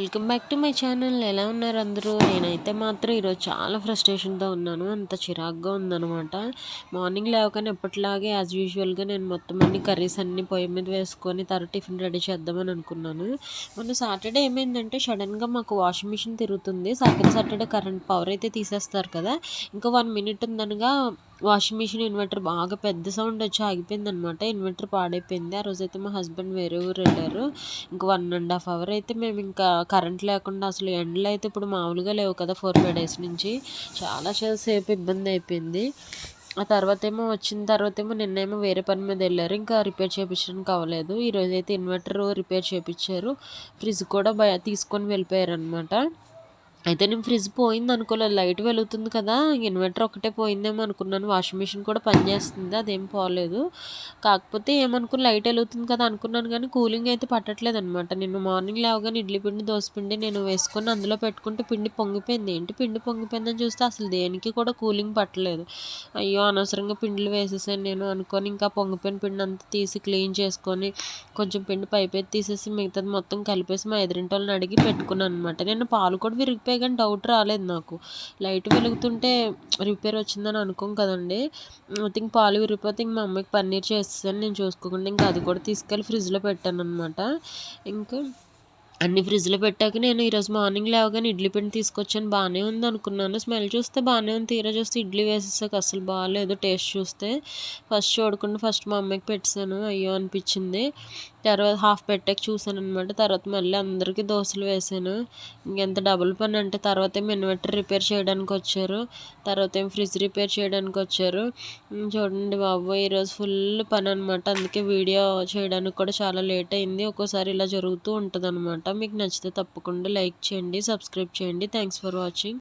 Welcome back to my channel. ఎలా ఉన్నారు అందరూ? నేనైతే మాత్రం ఈరోజు చాలా ఫ్రస్ట్రేషన్తో ఉన్నాను. అంత చిరాగ్గా ఉందనమాట మార్నింగ్ లేవగానే ఎప్పటిలాగే యాజ్ యూజువల్గా నేను మొత్తం అన్ని కర్రీస్ అన్ని పొయ్యి మీద వేసుకొని తర్వాత టిఫిన్ రెడీ చేద్దామని అనుకున్నాను. మొన్న సాటర్డే ఏమైందంటే సడన్గా మాకు వాషింగ్ మిషన్ తిరుగుతుంది. సెకండ్ సాటర్డే కరెంట్ పవర్ అయితే తీసేస్తారు కదా. ఇంకా వన్ మినిట్ ఉందనగా వాషింగ్ మిషన్ ఇన్వర్టర్ బాగా పెద్ద సౌండ్ వచ్చి ఆగిపోయింది అనమాట ఇన్వర్టర్ పాడైపోయింది. ఆ రోజైతే మా హస్బెండ్ వేరే ఊరు వెళ్ళారు. ఇంకా వన్ అండ్ హాఫ్ అవర్ అయితే మేము ఇంకా కరెంట్ లేకుండా అసలు ఎండలు అయితే ఇప్పుడు మామూలుగా లేవు కదా ఫోర్ ఫైవ్ డేస్ నుంచి. చాలా సేపు ఇబ్బంది అయిపోయింది. ఆ తర్వాత ఏమో వచ్చిన తర్వాత ఏమో నిన్నేమో వేరే పని మీద వెళ్ళారు. ఇంకా రిపేర్ చేయించడానికి అవ్వలేదు. ఈరోజు అయితే ఇన్వర్టర్ రిపేర్ చేయించారు ఫ్రిడ్జ్ కూడా బయ తీసుకొని వెళ్ళిపోయారు అనమాట అయితే నేను ఫ్రిడ్జ్ పోయింది అనుకోలేదు లైట్ వెలుగుతుంది కదా ఇన్వర్టర్ ఒకటే పోయిందేమో అనుకున్నాను వాషింగ్ మిషన్ కూడా పనిచేస్తుంది అదేం పోలేదు. కాకపోతే ఏమనుకుని లైట్ వెలుగుతుంది కదా అనుకున్నాను కానీ కూలింగ్ అయితే పట్టట్లేదు అనమాట నేను మార్నింగ్ లేవగానే ఇడ్లీ పిండి దోశ పిండి నేను వేసుకొని అందులో పెట్టుకుంటే పిండి పొంగిపోయింది. ఏంటి పిండి పొంగిపోయిందని చూస్తే అసలు దేనికి కూడా కూలింగ్ పట్టలేదు. అయ్యో అనవసరంగా పిండిలు వేసేసాను నేను అనుకొని ఇంకా పొంగిపోయిన పిండి అంతా తీసి క్లీన్ చేసుకొని కొంచెం పిండి పైపెత్తి తీసేసి మిగతాది మొత్తం కలిపేసి మా ఎదురింటి వాళ్ళని అడిగి పెట్టుకున్నాను అనమాట నేను పాలు కూడా విరిగిపోయి కానీ డౌట్ రాలేదు నాకు. లైట్ వెలుగుతుంటే రిపేర్ వచ్చిందని అనుకోం కదండి. ఐ థింక్ పాలు విరిగిపోతే ఇంక మా అమ్మకి పన్నీర్ చేస్తాను నేను చూసుకోకుండా ఇంకా అది కూడా తీసుకెళ్ళి ఫ్రిడ్జ్లో పెట్టాను అనమాట ఇంకా అన్ని ఫ్రిడ్జ్లో పెట్టాక నేను ఈరోజు మార్నింగ్ లేవగానే ఇడ్లీ పిండి తీసుకొచ్చాను. బాగానే ఉంది అనుకున్నాను. స్మెల్ చూస్తే బాగానే ఉంది. తీరా చూస్తే ఇడ్లీ వేసేసాక అసలు బాగాలేదు టేస్ట్ చూస్తే ఫస్ట్ చూడకుండా ఫస్ట్ మా అమ్మకి పెట్టాను. అయ్యో అనిపించింది. తర్వాత హాఫ్ పెట్టాక చూసాను అనమాట తర్వాత మళ్ళీ అందరికీ దోశలు వేసాను ఇంకెంత డబుల్ పని అంటే తర్వాత ఏమి ఇన్వర్టర్ రిపేర్ చేయడానికి వచ్చారు. తర్వాత ఏం ఫ్రిడ్జ్ రిపేర్ చేయడానికి వచ్చారు. చూడండి బాబు ఈరోజు ఫుల్ పని అనమాట అందుకే వీడియో చేయడానికి కూడా చాలా లేట్ అయింది. ఒక్కోసారి ఇలా జరుగుతూ ఉంటుంది మీకు నచ్చితే తప్పకుండా లైక్ చేయండి సబ్స్క్రైబ్ చేయండి. Thanks for watching